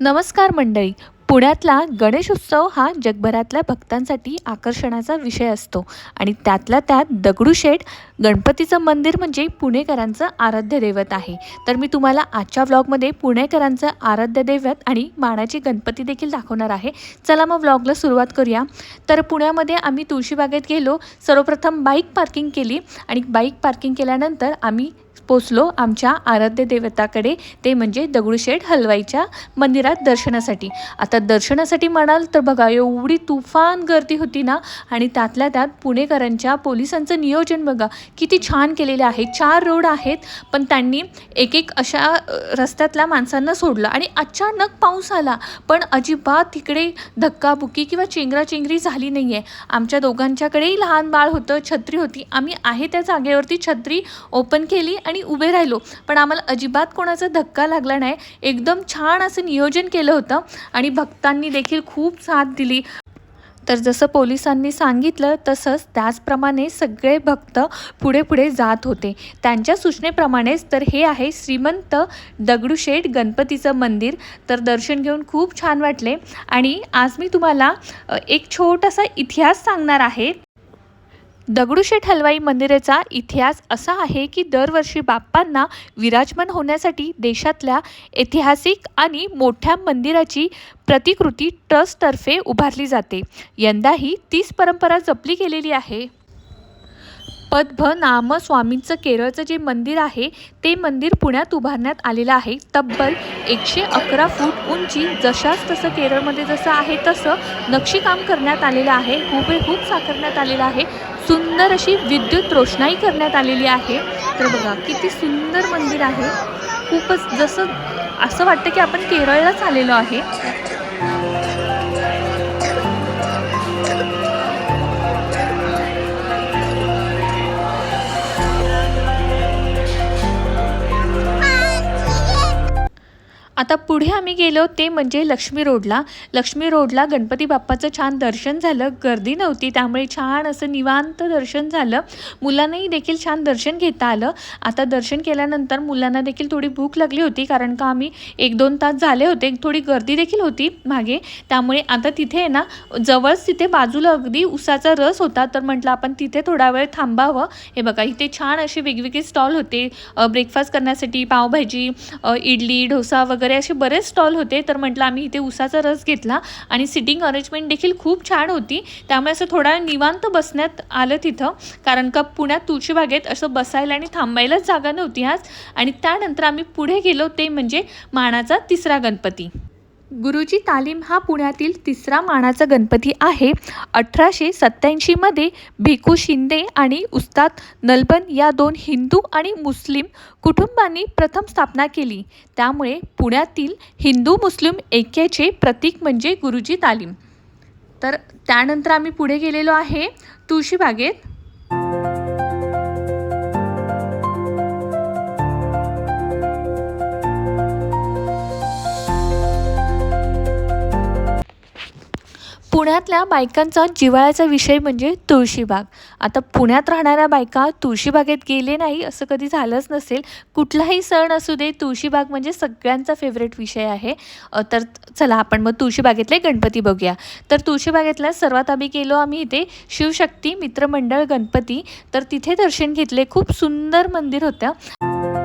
नमस्कार मंडळी. पुण्यातला गणेशोत्सव हा जगभरातल्या भक्तांसाठी आकर्षणाचा विषय असतो आणि त्यातल्या त्यात दगडूशेठ गणपतीचं मंदिर म्हणजे पुणेकरांचं आराध्य दैवत आहे. तर मी तुम्हाला आजच्या व्लॉगमध्ये पुणेकरांचं आराध्य दैवत आणि मानाची गणपती देखील दाखवणार आहे. चला मग व्लॉगला सुरुवात करूया. तर पुण्यामध्ये आम्ही तुळशीबागेत गेलो. सर्वप्रथम बाईक पार्किंग केली आणि बाईक पार्किंग केल्यानंतर आम्ही पोचलो आमच्या आराध्य देवताकडे ते म्हणजे दगडूशेठ हलवाईच्या मंदिरात दर्शनासाठी. आता दर्शनासाठी म्हणाल तर बघा एवढी तुफान गर्दी होती ना आणि त्यातल्या त्यात पुणेकरांच्या पोलिसांचं नियोजन बघा किती छान केलेले आहे. चार रोड आहेत पण त्यांनी एक एक अशा रस्त्यातल्या माणसांना सोडलं आणि अचानक पाऊस आला. पण अजिबात तिकडे धक्काबुक्की किंवा चेंगराचेंगरी झाली नाही आहे आमच्या दोघांच्याकडेही लहान बाळ होतं छत्री होती. आम्ही आहे त्या जागेवरती छत्री ओपन केली आणि उभे राहिलो. पण आम्हाला अजिबात कोणाचा धक्का लागला नाही. एकदम छान असं नियोजन केलं होतं आणि भक्तांनी देखील खूप साथ दिली. तर जसं पोलिसांनी सांगितलं तसंच त्याचप्रमाणे सगळे भक्त पुढे पुढे जात होते. त्यांच्या सूचनेप्रमाणेच तर हे आहे श्रीमंत दगडूशेठ गणपतीचं मंदिर. तर दर्शन घेऊन खूप छान वाटले. आणि आज मी तुम्हाला एक छोटासा इतिहास सांगणार आहे. दगडूशेठ हलवाई मंदिराचा इतिहास असा आहे की दरवर्षी बाप्पांना विराजमान होण्यासाठी देशातल्या ऐतिहासिक आणि मोठ्या मंदिराची प्रतिकृती ट्रस्टतर्फे उभारली जाते. यंदाही तीच परंपरा जपली गेलेली आहे. पद्भनाम स्वामींचं केरळचं जे मंदिर आहे ते मंदिर पुण्यात उभारण्यात आलेलं आहे. तब्बल एकशे अकरा फूट उंची जशाच तसं केरळमध्ये जसं आहे तसं नक्षीकाम करण्यात आलेलं आहे. हुबेहूब साकारण्यात आलेलं आहे. सुंदर अशी विद्युत रोषणाई करण्यात आलेली आहे. तर बघा किती सुंदर मंदिर आहे. खूपच जसं असं वाटतं की आपण केरळलाच आलेलो आहे. आता पुढे आम्ही गेलो ते म्हणजे लक्ष्मी रोडला. लक्ष्मी रोडला गणपती बाप्पाचं छान दर्शन झालं. गर्दी नव्हती त्यामुळे छान असं निवांत दर्शन झालं. मुलांनाही देखील छान दर्शन घेता आलं. आता दर्शन केल्यानंतर मुलांना देखील थोडी भूक लागली होती कारण का आम्ही एक दोन तास झाले होते. थोडी गर्दी देखील होती मागे. त्यामुळे आता तिथे आहे ना जवळच तिथे बाजूला अगदी उसाचा रस होता. तर म्हटलं आपण तिथे थोडा वेळ थांबावं. हे बघा इथे छान असे वेगवेगळे स्टॉल होते. ब्रेकफास्ट करण्यासाठी पावभाजी इडली डोसा वगैरे असे बरेच स्टॉल होते. तर म्हटलं आम्ही इथे उसाचा रस घेतला आणि सिटिंग अरेंजमेंट देखील खूप छान होती. त्यामुळे असं थोडा निवांत बसण्यात आलं तिथं. कारण का पुण्यात तुळशीबागेत असं बसायला आणि थांबायलाच जागा नव्हती आज. आणि त्यानंतर आम्ही पुढे गेलो ते म्हणजे मानाचा तिसरा गणपती. गुरुजी तालीम हा पुण्यातील तिसरा मानाचा गणपती आहे. अठराशे सत्त्याऐंशीमध्ये भिकू शिंदे आणि उस्ताद नलबन या दोन हिंदू आणि मुस्लिम कुटुंबांनी प्रथम स्थापना केली. त्यामुळे पुण्यातील हिंदू मुस्लिम ऐक्याचे प्रतीक म्हणजे गुरुजी तालीम. तर त्यानंतर आम्ही पुढे गेलेलो आहे. तुळशीबागेत. पुण्यातल्या बायकांचा जिव्हाळ्याचा विषय म्हणजे तुळशीबाग आता पुण्यात राहणाऱ्या बायका तुळशीबागेत गेले नाही असं कधी झालंच नसेल. कुठलाही सण असू दे तुळशीबाग म्हणजे सगळ्यांचा फेवरेट विषय आहे. तर चला आपण मग तुळशीबागेतले गणपती बघूया. तर तुळशीबागेतल्या सर्वात आम्ही गेलो आम्ही इथे शिवशक्ती मित्रमंडळ गणपती. तर तिथे दर्शन घेतले. खूप सुंदर मंदिर होतं.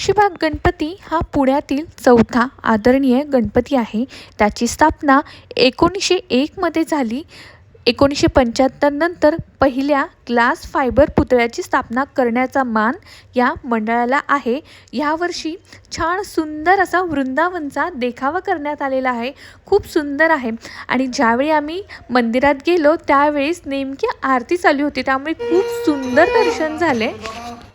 तुळशीबाग गणपती हा पुण्यातील चौथा आदरणीय गणपती आहे. त्याची स्थापना एकोणीसशे एकमध्ये झाली. एकोणीसशे पंच्याहत्तर नंतर पहिल्या ग्लास फायबर पुतळ्याची स्थापना करण्याचा मान या मंडळाला आहे. यावर्षी छान सुंदर असा वृंदावनचा देखावा करण्यात आलेला आहे. खूप सुंदर आहे. आणि ज्यावेळी आम्ही मंदिरात गेलो त्यावेळेस नेमकी आरती चालू होती. त्यामुळे खूप सुंदर दर्शन झाले.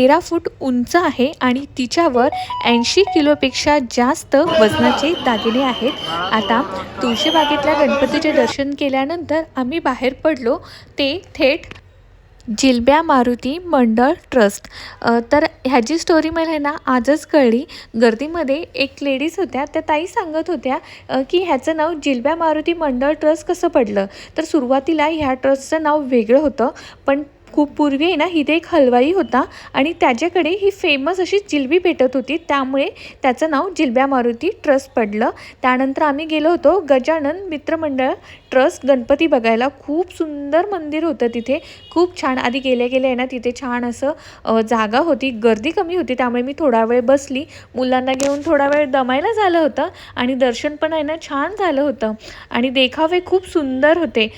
तेरा फूट उंच आहे आणि तिच्यावर ऐंशी किलोपेक्षा जास्त वजनाचे दागिने आहेत. आता तुळशीबागेतल्या गणपतीचे दर्शन केल्यानंतर आम्ही बाहेर पडलो. ते थेट जिलब्या मारुती मंडळ ट्रस्ट. तर ह्याची स्टोरी मला आहे ना आजच कळली. गर्दीमध्ये एक लेडीज होत्या. त्या ताई सांगत होत्या की ह्याचं नाव जिलब्या मारुती मंडळ ट्रस्ट कसं पडलं? तर सुरुवातीला ह्या ट्रस्टचं नाव वेगळं होतं पण खूप पूर्वी आहे ना इथे एक हलवाई होता आणि त्याच्याकडे ही फेमस अशी जिलबी भेटत होती. त्यामुळे त्याचं नाव जिलब्या मारुती ट्रस्ट पडलं. त्यानंतर आम्ही गेलो होतो गजानन मित्रमंडळ ट्रस्ट गणपती बघायला. खूप सुंदर मंदिर होतं तिथे. खूप छान आधी गेल्या गेल्या आहे ना तिथे छान असं जागा होती. गर्दी कमी होती त्यामुळे मी थोडा वेळ बसली. मुलांना घेऊन थोडा वेळ दमायला झालं होतं आणि दर्शन पण आहे ना छान झालं होतं. आणि देखावे खूप सुंदर होते.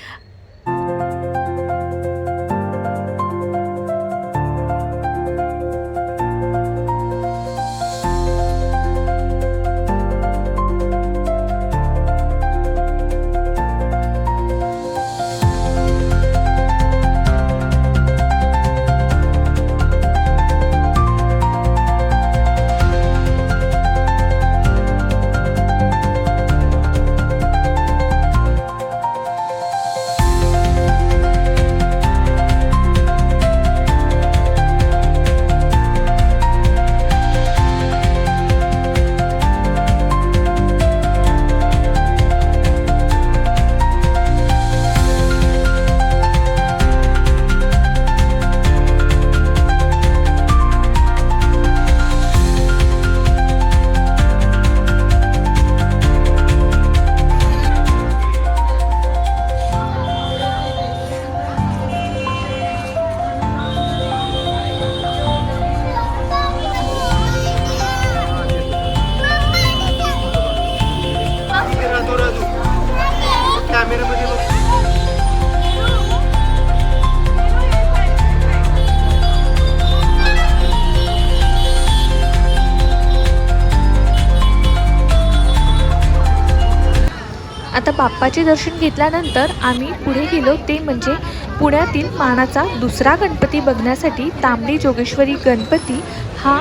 बाप्पाचे दर्शन घेतल्यानंतर आम्ही पुढे गेलो. ते म्हणजे पुण्यातील मानाचा दुसरा गणपती बघण्यासाठी तांबडी जोगेश्वरी गणपती. हा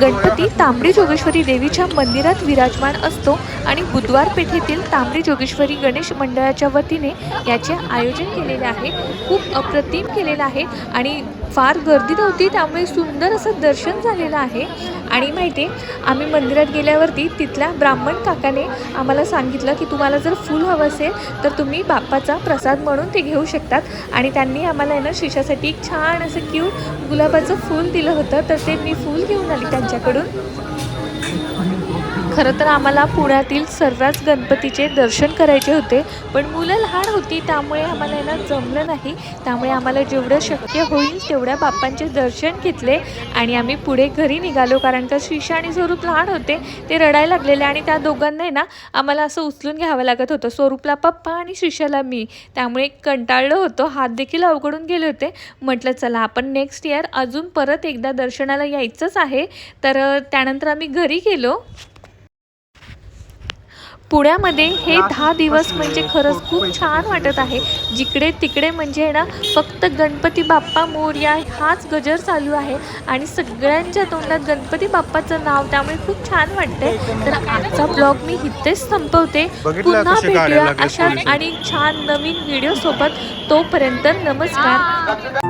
गणपती तांबडी जोगेश्वरी देवीच्या मंदिरात विराजमान असतो आणि बुधवार पेठेतील तांबडी जोगेश्वरी गणेश मंडळाच्या वतीने याचे आयोजन केलेले आहे. खूप अप्रतिम केलेलं आहे आणि फार गर्दी नव्हती त्यामुळे सुंदर असं दर्शन झालेलं आहे. आणि माहिती आहे आम्ही मंदिरात गेल्यावरती तिथल्या ब्राह्मण काकाने आम्हाला सांगितलं की तुम्हाला जर फूल हवं असेल तर तुम्ही बाप्पाचा प्रसाद म्हणून ते घेऊ शकतात. आणि त्यांनी आम्हाला आहे ना शिशासाठी एक छान असं क्यूट गुलाबाचं फूल दिलं होतं तर ते मी फूल घेऊन आली त्यांच्याकडून. खरं तर आम्हाला पुण्यातील सर्वच गणपतीचे दर्शन करायचे होते पण मुलं लहान होती त्यामुळे आम्हाला यांना जमलं नाही. त्यामुळे आम्हाला जेवढं शक्य होईल तेवढ्या बाप्पांचे दर्शन घेतले आणि आम्ही पुढे घरी निघालो. कारण का श्रीषा आणि स्वरूप लहान होते ते रडायला लागलेले आणि त्या दोघांना आहे ना आम्हाला असं उचलून घ्यावं लागत होतं. स्वरूपला पप्पा आणि श्रीषाला मी. त्यामुळे कंटाळलं होतो हात देखील अवघडून गेले होते. म्हटलं चला आपण नेक्स्ट इयर अजून परत एकदा दर्शनाला यायचंच आहे. तर त्यानंतर आम्ही घरी गेलो. पुण्यामध्ये हे दहा दिवस म्हणजे खरंच खूप छान वाटत आहे. जिकडे तिकडे म्हणजे ना फक्त गणपती बाप्पा मोरया हाच गजर चालू आहे आणि सगळ्यांच्या तोंडात गणपती बाप्पाचं नाव त्यामुळे खूप छान वाटतंय. तर आजचा ब्लॉग मी इथेच संपवते. पुन्हा भेटूया अशा? आणि छान नवीन व्हिडिओ सोबत. तोपर्यंत नमस्कार.